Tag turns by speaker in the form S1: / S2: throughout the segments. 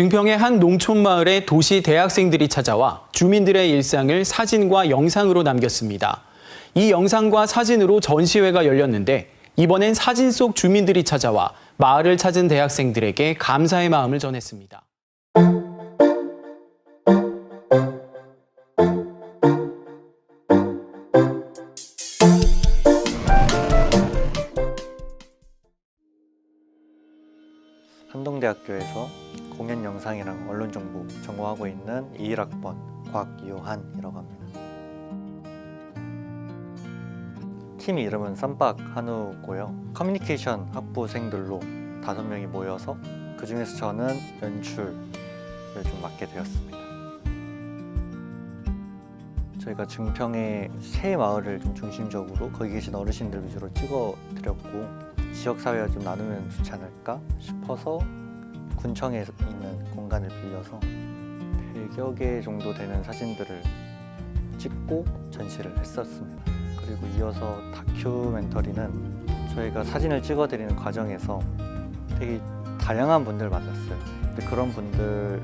S1: 증평의 한 농촌 마을에 도시 대학생들이 찾아와 주민들의 일상을 사진과 영상으로 남겼습니다. 이 영상과 사진으로 전시회가 열렸는데 이번엔 사진 속 주민들이 찾아와 마을을 찾은 대학생들에게 감사의 마음을 전했습니다.
S2: 한동대학교에서 공연 영상이랑 언론 정보 전공하고 있는 21학번 곽요한이라고 합니다. 팀 이름은 쌈박 한우고요. 커뮤니케이션 학부생들로 다섯 명이 모여서 그 중에서 저는 연출을 좀 맡게 되었습니다. 저희가 증평의 새 마을을 좀 중심적으로 거기 계신 어르신들 위주로 찍어 드렸고 지역 사회와 좀 나누면 좋지 않을까 싶어서 군청에 있는 공간을 빌려서 100여 개 정도 되는 사진들을 찍고 전시를 했었습니다. 그리고 이어서 다큐멘터리는 저희가 사진을 찍어드리는 과정에서 되게 다양한 분들 만났어요. 근데 그런 분들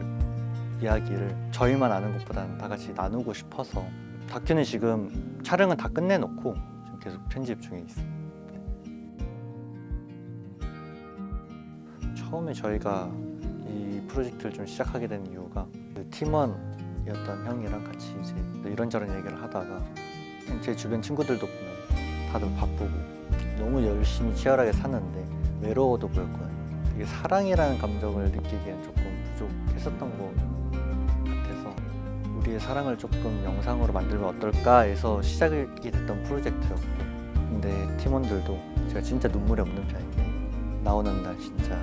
S2: 이야기를 저희만 아는 것보다는 다 같이 나누고 싶어서 다큐는 지금 촬영은 다 끝내놓고 지금 계속 편집 중에 있습니다. 처음에 저희가 이 프로젝트를 좀 시작하게 된 이유가 그 팀원이었던 형이랑 같이 이제 이런저런 얘기를 하다가 제 주변 친구들도 보면 다들 바쁘고 너무 열심히 치열하게 사는데 외로워도 보였거든요. 되게 사랑이라는 감정을 느끼기엔 조금 부족했었던 것 같아서 우리의 사랑을 조금 영상으로 만들면 어떨까 해서 시작이 됐던 프로젝트였고 근데 팀원들도 제가 진짜 눈물이 없는 편인데 나오는 날 진짜.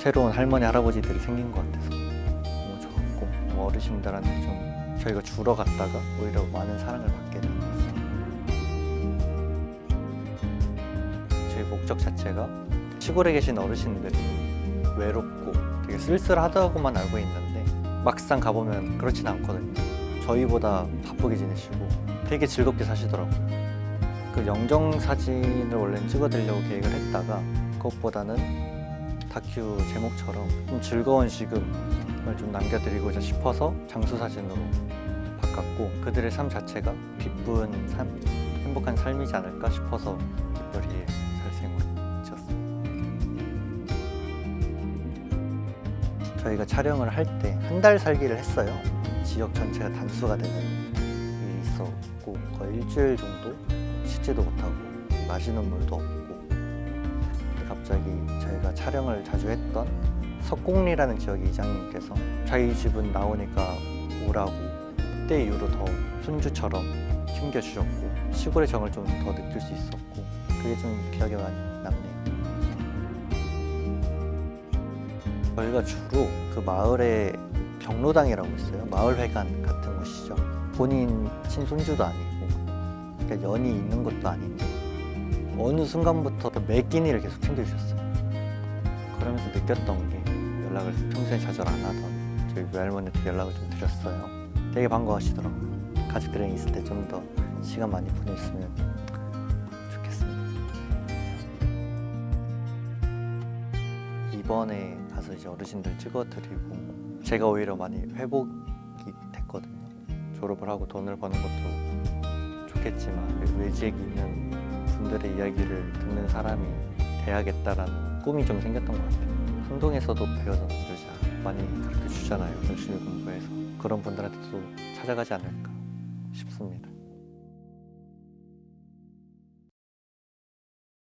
S2: 새로운 할머니 할아버지들이 생긴 것 같아서 너무 좋았고 뭐 어르신들한테 좀 저희가 주러 갔다가 오히려 많은 사랑을 받게 된 것 같습니다. 저희 목적 자체가 시골에 계신 어르신들이 외롭고 되게 쓸쓸하다고만 알고 있는데 막상 가보면 그렇진 않거든요. 저희보다 바쁘게 지내시고 되게 즐겁게 사시더라고요. 그 영정 사진을 원래는 찍어드리려고 계획을 했다가 그것보다는 다큐 제목처럼 좀 즐거운 지금을 좀 남겨드리고자 싶어서 장수 사진으로 바꿨고 그들의 삶 자체가 기쁜 삶, 행복한 삶이지 않을까 싶어서 특별히 살생으로 지었습니다. 저희가 촬영을 할 때 한 달 살기를 했어요. 지역 전체가 단수가 되는 일이 있었고 거의 일주일 정도 씻지도 못하고 마시는 물도 없고 갑자기 저희가 촬영을 자주 했던 석공리라는 지역의 이장님께서 자기 집은 나오니까 오라고 그때 이후로 더 손주처럼 챙겨주셨고 시골의 정을 좀 더 느낄 수 있었고 그게 좀 기억에 많이 남네요. 저희가 주로 그 마을에 경로당이라고 있어요. 마을회관 같은 곳이죠. 본인 친손주도 아니고 그러니까 연이 있는 것도 아닌데 어느 순간부터 매 끼니를 계속 챙겨주셨어요. 그러면서 느꼈던 게 연락을 평소에 자주 안 하던 저희 외할머니한테 연락을 좀 드렸어요. 되게 반가워하시더라고요. 가족들이랑 있을 때 좀 더 시간 많이 보냈으면 좋겠습니다. 이번에 가서 이제 어르신들 찍어드리고 제가 오히려 많이 회복이 됐거든요. 졸업을 하고 돈을 버는 것도 좋겠지만 외지에 있는 분들의 이야기를 듣는 사람이 돼야겠다라는 꿈이 좀 생겼던 것 같아요. 항동에서도 배워서 주자 많이 그렇게 주잖아요. 열심히 공부해서 그런 분들한테도 찾아가지 않을까 싶습니다.